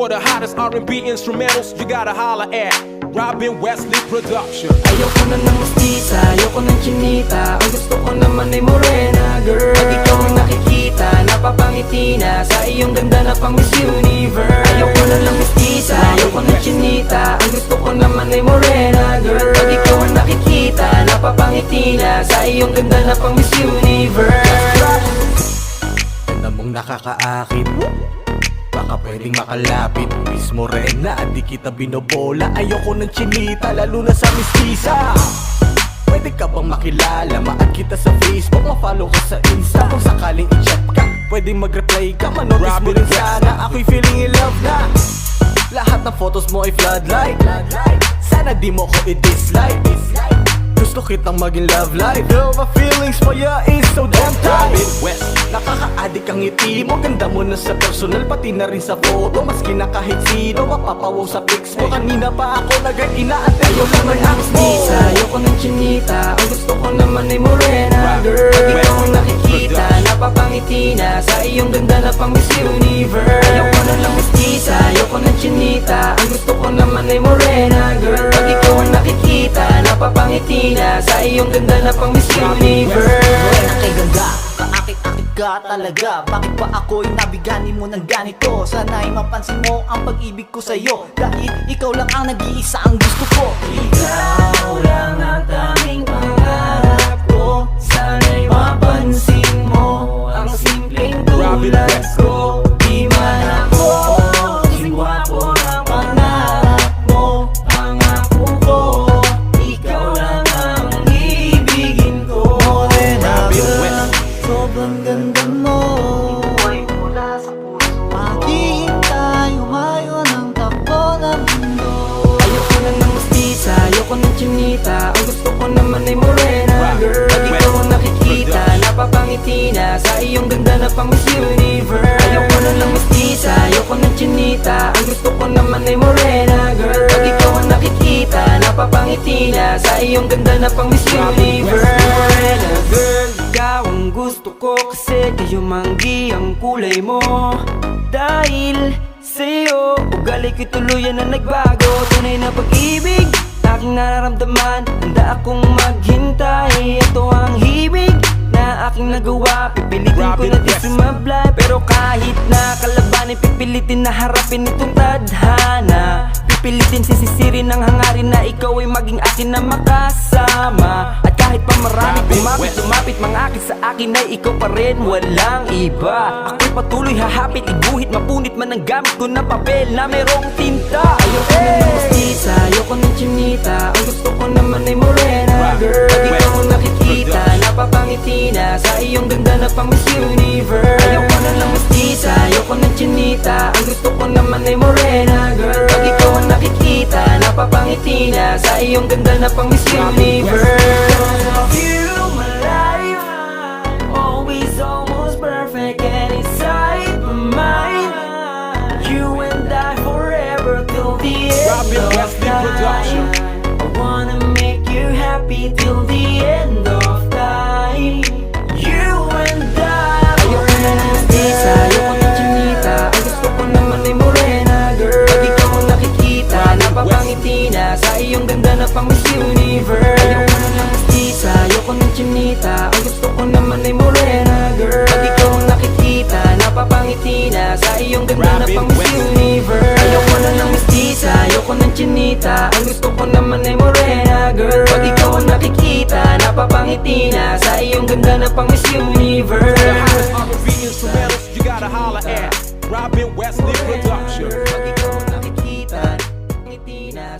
For the hottest R&B instrumentals, you gotta holla at Robin Wesley Production. Ayoko na ng mestiza, ayoko ng chinita. Ang gusto ko naman ay morena, girl. Pag ikaw ang nakikita, napapangiti na Sa iyong ganda na pang Miss Universe. Ayoko na ng mestiza, ayoko ng chinita. Ang gusto ko naman ay morena, girl. Pag ikaw ang nakikita, napapangiti na Sa iyong ganda na pang Miss Universe. Ganda mong nakakaakit pwedeng makalapit Miss Morena, di kita binobola. Ayoko ng chinita, lalo na sa mistisa. Pwede ka bang makilala? Ma-add kita sa Facebook, ma-follow ka sa Insta. Kung sakaling i-chat ka, pwede mag-reply ka Manotis mo rin sana, ako'y feeling in love na. Lahat ng photos mo ay floodlight. Sana di mo ko i-dislike. Gusto kitang maging love life. Girl, my feelings for ya Nakaka-addict ang ngiti mo Ganda mo na sa personal Pati na rin sa photo. Maski na kahit sino Mapapawaw sa pics mo. Kanina pa ako nag inaantay ko naman ang Mestiza, ayoko ng chinita Ang gusto ko naman ay morena, girl. Pag ikaw ang nakikita, napapangiti na Sa iyong ganda na pang Miss Universe Ayoko na lang mestiza, ayoko ng chinita Ang gusto ko naman ay morena, girl. Pag ikaw ang nakikita, napapangiti na Sa iyong ganda na pang Miss Universe ka talaga? Bakit ba ako'y nabiganin mo ng ganito? Sana'y mapansin mo ang pag-ibig ko sa'yo. Dahil ikaw lang ang nag-iisa ang gusto ko. Ikaw lang chinita Ang gusto ko naman ay morena, girl. Pag ikaw ang nakikita, napapangiti na. Sa iyong ganda na pang Miss Universe. Ayoko na ng mestiza, ayoko ng chinita. Ang gusto ko naman ay morena, girl. Pag ikaw ang nakikita, napapangiti na. Sa iyong ganda na pang Miss Universe. Morena, girl, ikaw ang gusto ko. Kasi kayo manggi ang kulay mo. Dahil sa'yo Ugali ko'y tuluyan na nagbago. Tunay na Handa akong maghintay. Ito ang hibig na aking nagawa. Pipilitin ko na di West. sumablay Pero kahit na kalabanin Pipilitin na harapin itong tadhana. Pipilitin sisisirin ang hangarin na ikaw ay maging akin na makasama. At kahit pa marami kumapit. Lumapit mga akin sa akin ay ikaw pa rin Walang iba. Ako'y patuloy hahapit Iguhit mapunit man ang gamit ko na papel Na merong tinta. Ayoko na ng mestiza Ayoko ng chinita. Ang gusto ko naman ay morena Girl. Pag ikaw ang nakikita Napapangiti na Sa iyong ganda na pang Miss Universe. Ayoko na ng mestiza Ayoko ng chinita. Ang gusto ko naman ay morena Girl Napapangiti na Sa iyong ganda na pang Miss Universe na Sa iyong ganda na pang Miss Universe. Ayoko na ng mestiza Ayoko ng chinita Ang gusto ko naman ay morena Girl. Pag ikaw ang nakikita Napapangiti na. Sa iyong ganda na pang Miss. Universe. Ayoko na ng mestiza Ayoko ng chinita Ang gusto ko naman ay morena Girl. Pag ikaw ang nakikita Napapangiti na. Sa iyong ganda na pang Miss Universe you gotta holla at Robin Wesley Production. Pag ikaw nakikita Ngiti na